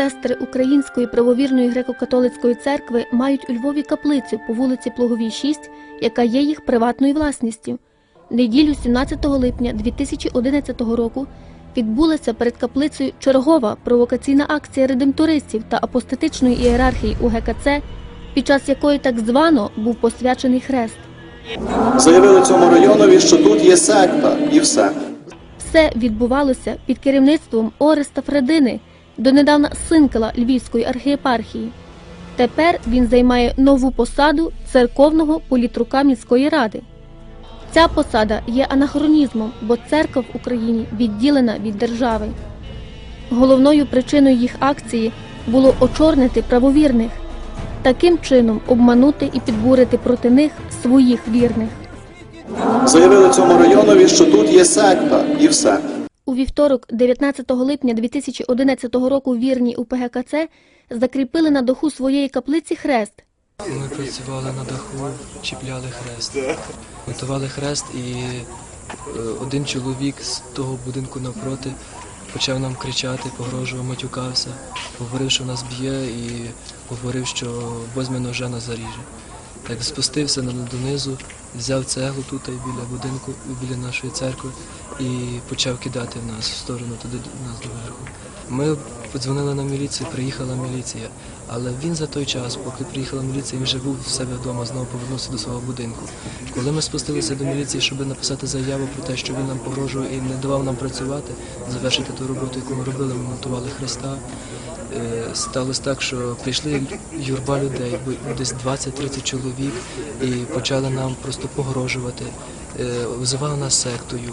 Сестри Української правовірної греко-католицької церкви мають у Львові каплицю по вулиці Плуговій 6, яка є їх приватною власністю. Неділю 17 липня 2011 року відбулася перед каплицею чергова провокаційна акція редемтористів та апостатичної ієрархії у ГКЦ, під час якої так звано був посвячений хрест. Заявили цьому районові, що тут є секта, і все. Все відбувалося під керівництвом Ореста Фредини, донедавна синкела Львівської архієпархії. Тепер він займає нову посаду церковного політрука міської ради. Ця посада є анахронізмом, бо церква в Україні відділена від держави. Головною причиною їх акції було очорнити правовірних, таким чином обманути і підбурити проти них своїх вірних. Заявили цьому районові, що тут є секта, і все. У вівторок, 19 липня 2011 року, вірні УПГКЦ закріпили на даху своєї каплиці хрест. Ми працювали на даху, чіпляли хрест. Готували хрест і е, один чоловік з того будинку навпроти почав нам кричати, погрожував, матюкався, говорив, що нас б'є і говорив, що возьме ножа на заріже. Так спустився на- донизу, взяв цеглу тут біля будинку, біля нашої церкви і почав кидати в нас в сторону туди до нас доверху. Ми подзвонили на міліцію, приїхала міліція. Але він за той час, поки приїхала міліція, він вже був в себе вдома, знову повернувся до свого будинку. Коли ми спустилися до міліції, щоб написати заяву про те, що він нам погрожує і не давав нам працювати, завершити ту роботу, яку ми робили, ми монтували хреста. е, Сталося так, що прийшли юрба людей, десь 20-30 чоловік, і почали нам просто погрожувати, е, визивали нас сектою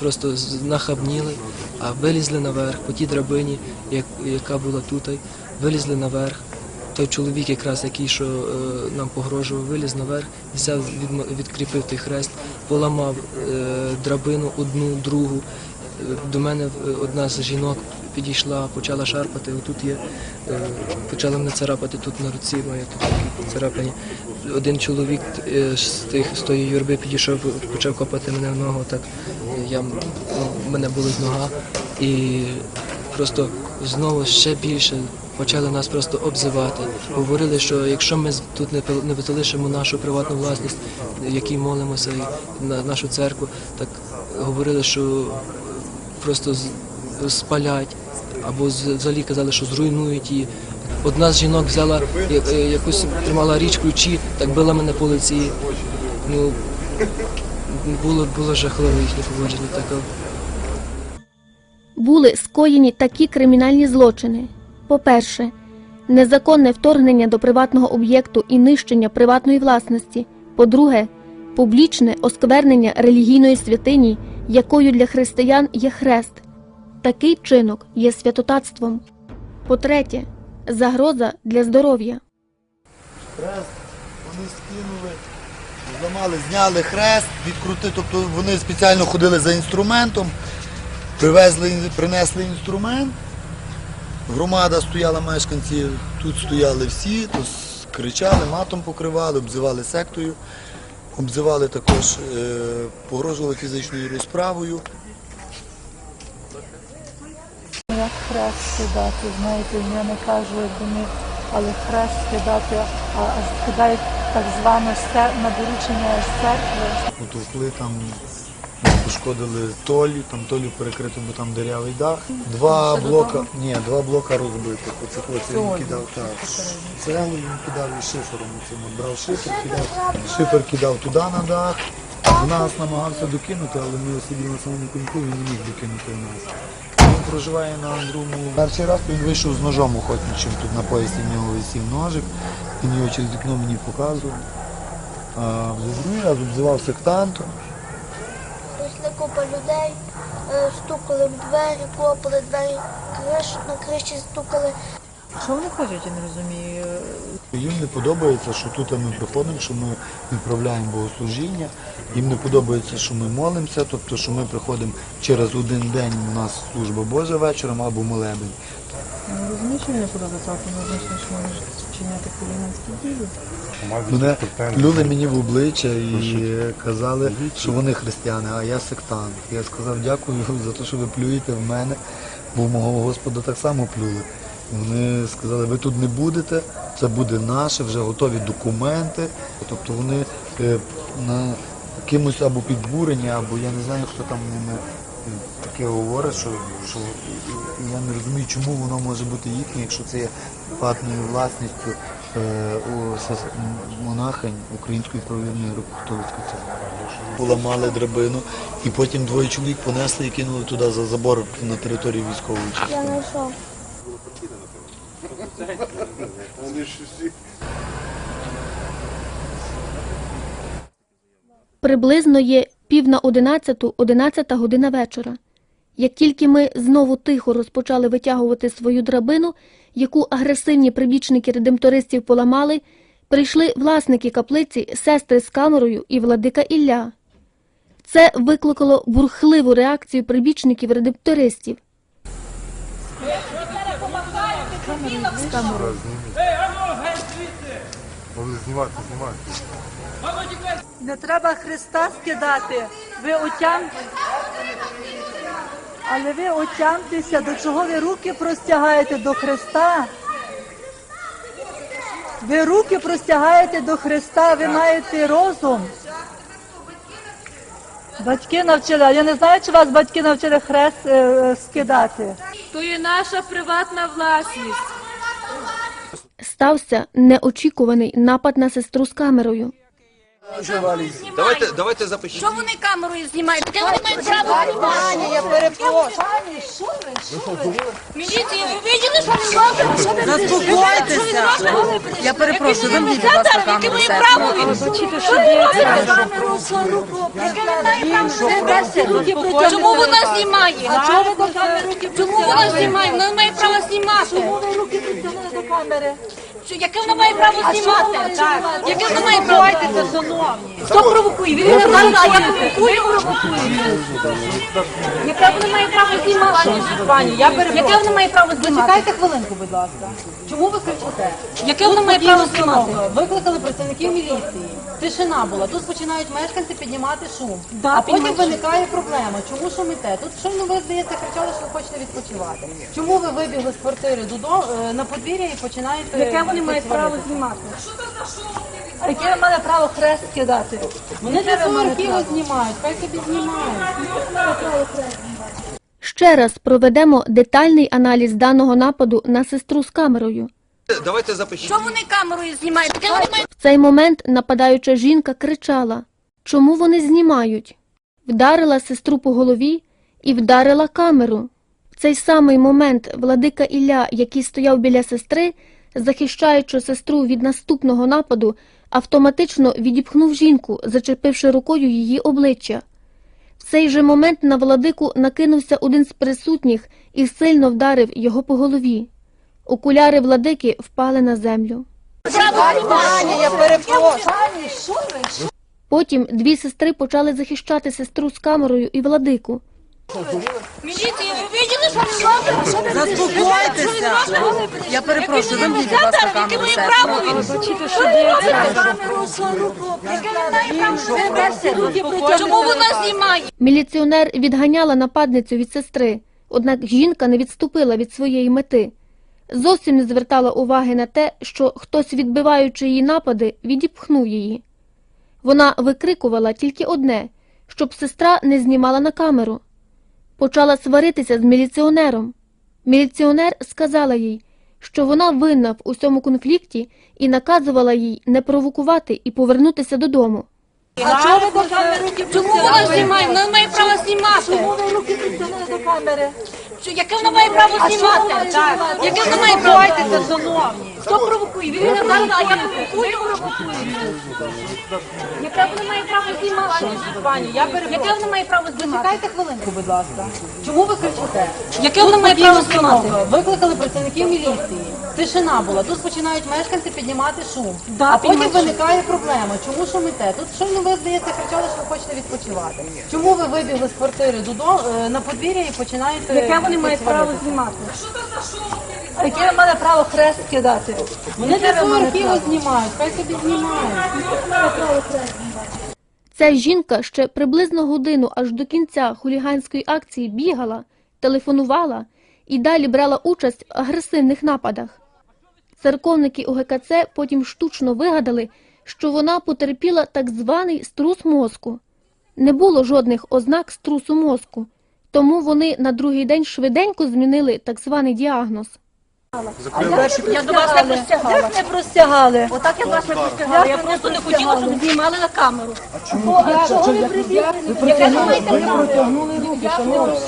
просто нахабніли, а вилізли наверх по тій драбині, як- яка була тут, вилізли наверх. Той чоловік, якраз який що е, нам погрожував, виліз наверх, взяв, відкріпив той хрест, поламав е, драбину одну, другу. Е, До мене одна з жінок підійшла, почала шарпати. Отут є, почала мене царапати тут на руці, моя тут такі. Один чоловік з тих з тої юрби підійшов, почав копати мене в ногу. Так я ну, мене болить нога, і просто знову ще більше почали нас просто обзивати. Говорили, що якщо ми тут не не залишимо нашу приватну власність, в якій молимося на нашу церкву, так говорили, що просто спалять, або взагалі казали, що зруйнують її. Одна з жінок взяла якусь тримала річ ключі, так била мене по лиці. Ну було було жахливо їхнє поводження таке. Були скоєні такі кримінальні злочини. По-перше, незаконне вторгнення до приватного об'єкту і нищення приватної власності. По-друге, публічне осквернення релігійної святині, якою для християн є хрест. Такий чинок є святотатством. По-третє, загроза для здоров'я. Хрест вони скинули, зламали, зняли хрест, відкрути, тобто вони спеціально ходили за інструментом, привезли, принесли інструмент. Громада стояла, мешканці, тут стояли всі, то кричали, матом покривали, обзивали сектою, обзивали також, е, погрожували фізичною розправою. Як хрест скидати, знаєте, я не кажу, вони, але хрест скидати, а, а скидають так звано се- на доручення з церкви. Потовкли там, пошкодили толі, там толю перекрито, бо там дирявий дах. Два блока, ні, два блока розбити. Оце хлопці він кидав так. Це він кидав і шифером. Цим брав шифер, кидав, шифер кидав туди на дах. В нас намагався докинути, але ми сиділи на самому коньку, він не міг докинути в нас. Він проживає на другому. Перший раз він вийшов з ножом охотничим, тут на поясі в нього висів ножик, він його через вікно мені показував. А вже другий раз обзивав. Прийшли купа людей, е, стукали в двері, копали двері, на криші стукали. Що вони хочуть, я не розумію. Їм не подобається, що тут ми приходимо, що ми відправляємо богослужіння. Їм не подобається, що ми молимося, тобто, що ми приходимо через один день у нас служба Божа вечором або молебень. Розумію, що не подобається, але однозначно, що вони вчиняти хуліганські дії. Мене плюли мені в обличчя і казали, що вони християни, а я сектант. Я сказав дякую за те, що ви плюєте в мене, бо в мого Господа так само плюли. Вони сказали, ви тут не будете, це буде наше, вже готові документи. Тобто вони е, на кимось або підбурені, або я не знаю, хто там ними е, таке говорить, що, що я не розумію, чому воно може бути їхнє, якщо це є платною власністю е, монахинь Української правовірної греко-католицької церкви. Поламали драбину, і потім двоє чоловік понесли і кинули туди за забор на територію військової частини. Я знайшов. Приблизно є пів на одинадцяту, одинадцята година вечора. Як тільки ми знову тихо розпочали витягувати свою драбину, яку агресивні прибічники редемтористів поламали, прийшли власники каплиці, сестри з камерою і владика Ілля. Це викликало бурхливу реакцію прибічників редемтористів. Не треба Христа скидати. Ви отям. Але ви отямтеся, до чого ви руки простягаєте до Христа. Ви руки простягаєте до Христа, ви маєте розум. Батьки навчили, я не знаю, чи вас батьки навчили хрест е, скидати. То є наша приватна власність. Стався неочікуваний напад на сестру з камерою. Давайте, давайте запишіть. Що вони камерою знімають? Таке вони мають право знімати. Я перепрошую. Міліція, ви виділи, що він робить? Що ви Заспокойтеся. Я перепрошую, ви мені, будь ласка, камеру все. право? Бачите, що Чому вона знімає? Ви? Чому вона знімає? Вона не має права знімати. Чому ви руки підтягнули до камери? Що- Яке вона має право знімати? Яке вона має право? шановні. Хто провокує? Він не знає, а я провокую. Яке вона має право знімати? Пані, я перепрошую. Яке вона має право знімати? Зачекайте хвилинку, будь ласка. Чому ви кричите? Яке вона має право знімати? Викликали працівників міліції. Тишина була. Тут починають мешканці піднімати шум. Да, а потім піднімають виникає проблема. Чому шумите? Тут щойно ви здається кричали, що ви хочете відпочивати. Чому ви вибігли з квартири додому е, на подвір'я і починаєте Яке вони мають право знімати? А яке ви мали право хрест скидати? Вони для свого архіву знімають, хай собі знімають. Ще раз проведемо детальний аналіз даного нападу на сестру з камерою. Давайте запишіть. Що вони камерою знімають? Таке вони мають В цей момент нападаюча жінка кричала: Чому вони знімають? Вдарила сестру по голові і вдарила камеру. В цей самий момент владика Ілля, який стояв біля сестри, захищаючи сестру від наступного нападу, автоматично відіпхнув жінку, зачепивши рукою її обличчя. В цей же момент на владику накинувся один з присутніх і сильно вдарив його по голові. Окуляри владики впали на землю. Потім дві сестри почали захищати сестру з камерою і владику. Міліція, ви виділи, що він робить? Заспокойтеся. Я перепрошую, ви мені, будь ласка, камеру Яке все. право? Бачите, що має право? Чому вона знімає? Міліціонер відганяла нападницю від сестри, однак жінка не відступила від своєї мети. Зовсім не звертала уваги на те, що хтось, відбиваючи її напади, відіпхнув її. Вона викрикувала тільки одне, щоб сестра не знімала на камеру. Почала сваритися з міліціонером. Міліціонер сказала їй, що вона винна в усьому конфлікті і наказувала їй не провокувати і повернутися додому. А чого ви до камери? Чому вона знімає? Вона має права знімати. Чому ви руки до камери? Яке вона має право знімати? Яке вона має право? шановні. Хто провокує? Він не а я провокую. Яке вона має право знімати? Пані, я беру. Яке вона має право знімати? Чекайте хвилинку, будь ласка. Чому ви кричите? Яке вона має право знімати? Викликали працівників міліції. Тишина була. Тут починають мешканці піднімати шум. Да, а потім виникає проблема. Чому шумите? Тут щойно ви здається кричали, що ви хочете відпочивати. Чому ви вибігли з квартири додому е, на подвір'я і починаєте Яке вони мають право знімати? А яке ви мали право хрест скидати? Вони для свого архіву знімають, хай собі знімають. Ця жінка ще приблизно годину аж до кінця хуліганської акції бігала, телефонувала і далі брала участь в агресивних нападах. Церковники УГКЦ потім штучно вигадали, що вона потерпіла так званий струс мозку. Не було жодних ознак струсу мозку, тому вони на другий день швиденько змінили так званий діагноз. Я до вас не простягала. Як не простягали? Отак я вас не простягала. Я просто не хотіла, щоб знімали на камеру. А чого ви прибігли? Протягнули руки, шановні.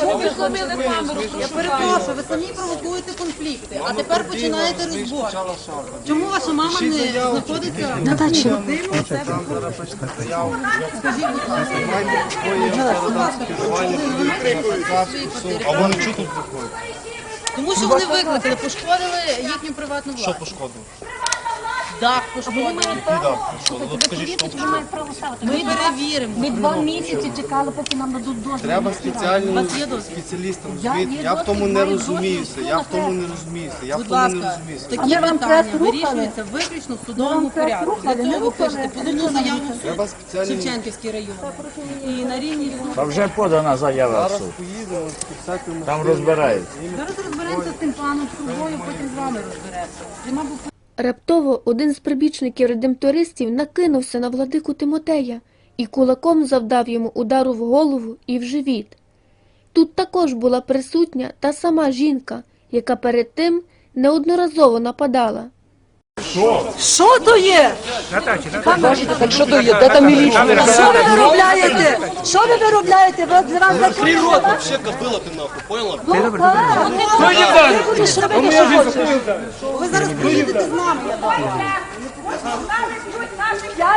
Я перепрошую, ви самі провокуєте конфлікти, а тепер починаєте розбор. Чому ваша мама не знаходиться на дачі? Скажіть, будь ласка, А вони чого тут заходять? Тому що вони викликали, пошкодили їхню приватну власність. Що пошкодили? Дах пошкодили. От скажіть, що Ми перевіримо. Ми два місяці чекали, поки нам дадуть дозвіл. Треба спеціальним спеціалістам Я розумієте. є Я в тому не розуміюся. Я в тому не розуміюся. Я в Будь тому не ласка, розуміюся. такі вам питання прес рухали? вирішуються виключно в судовому порядку. Для цього ви пишете позовну заяву в суд. Треба спеціальні Шевченківський район. І на рівні. Та вже подана заява в зараз суд. поїдемо, Там розбирають. Зараз розберемося з тим паном судовою, потім з вами розберемося. Нема бу- Раптово один з прибічників редемтористів накинувся на владику Тимотея і кулаком завдав йому удару в голову і в живіт. Тут також була присутня та сама жінка, яка перед тим неодноразово нападала. Що то є? Так що то є? Де там міліція? Що ви виробляєте? Що ви виробляєте? Ви вас закрили? Вообще кобила ти нахуй, поняла? Ви будете робити. Ви зараз поїдете з нами, я думаю.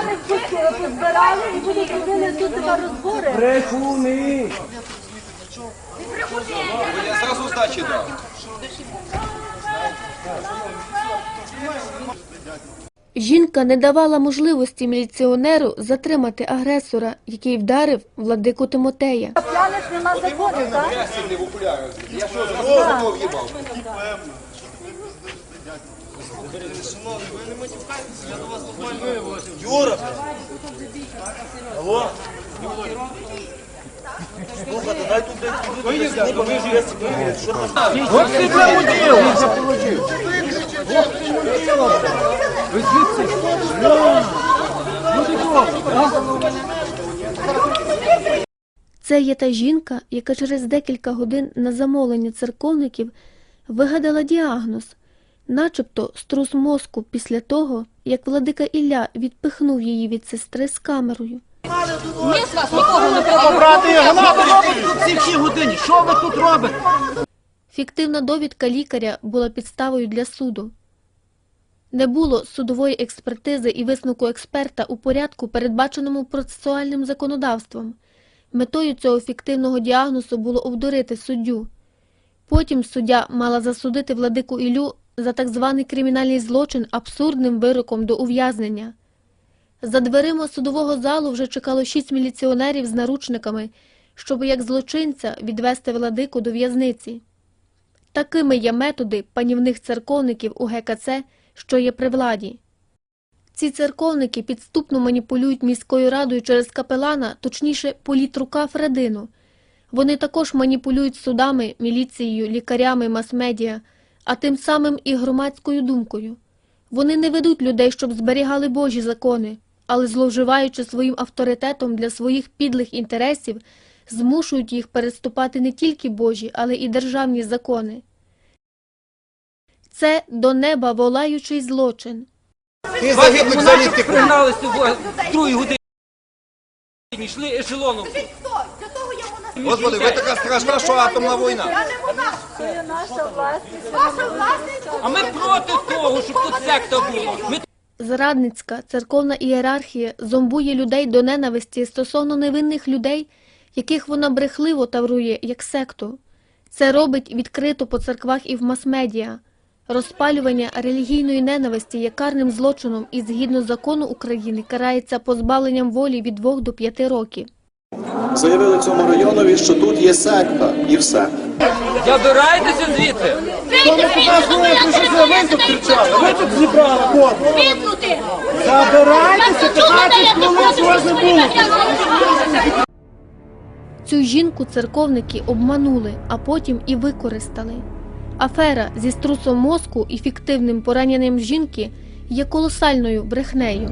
Не тут позбирали і будуть робити тут тебе розбори. Я зразу здачі дав. Жінка не давала можливості міліціонеру затримати агресора, який вдарив владику Тимотея. П'яних нема закону, так? Я що, зразу знову Юра! Алло? Слухайте, дай тут десь От ти праводів! Це є та жінка, яка через декілька годин на замовлення церковників вигадала діагноз, начебто струс мозку після того, як владика Ілля відпихнув її від сестри з камерою. Ми з вас нікого не прибрали. Фіктивна довідка лікаря була підставою для суду. Не було судової експертизи і висновку експерта у порядку, передбаченому процесуальним законодавством. Метою цього фіктивного діагнозу було обдурити суддю. Потім суддя мала засудити владику Ілю за так званий кримінальний злочин абсурдним вироком до ув'язнення. За дверима судового залу вже чекало шість міліціонерів з наручниками, щоб як злочинця відвести владику до в'язниці. Такими є методи панівних церковників у ГКЦ, що є при владі. Ці церковники підступно маніпулюють міською радою через капелана, точніше, політрука Фредину. Вони також маніпулюють судами, міліцією, лікарями, мас-медіа, а тим самим і громадською думкою. Вони не ведуть людей, щоб зберігали Божі закони, але зловживаючи своїм авторитетом для своїх підлих інтересів, змушують їх переступати не тільки Божі, але і державні закони. Це до неба волаючий злочин. Ти загиблих залізти Пригналися в другій годині. Йшли ешелоном. Господи, ви така страшна, що атомна війна. Це наша власність. А ми проти того, щоб тут секта була. Ми Зрадницька церковна ієрархія зомбує людей до ненависті стосовно невинних людей, яких вона брехливо таврує як секту. Це робить відкрито по церквах і в мас-медіа. Розпалювання релігійної ненависті є карним злочином і згідно закону України карається позбавленням волі від 2 до 5 років. Заявили цьому районові, що тут є секта, і все. забирайтеся звідти. Віднути! Забирайтеся, 15 хвилин Цю жінку церковники обманули, а потім і використали. Афера зі струсом мозку і фіктивним пораненням жінки є колосальною брехнею.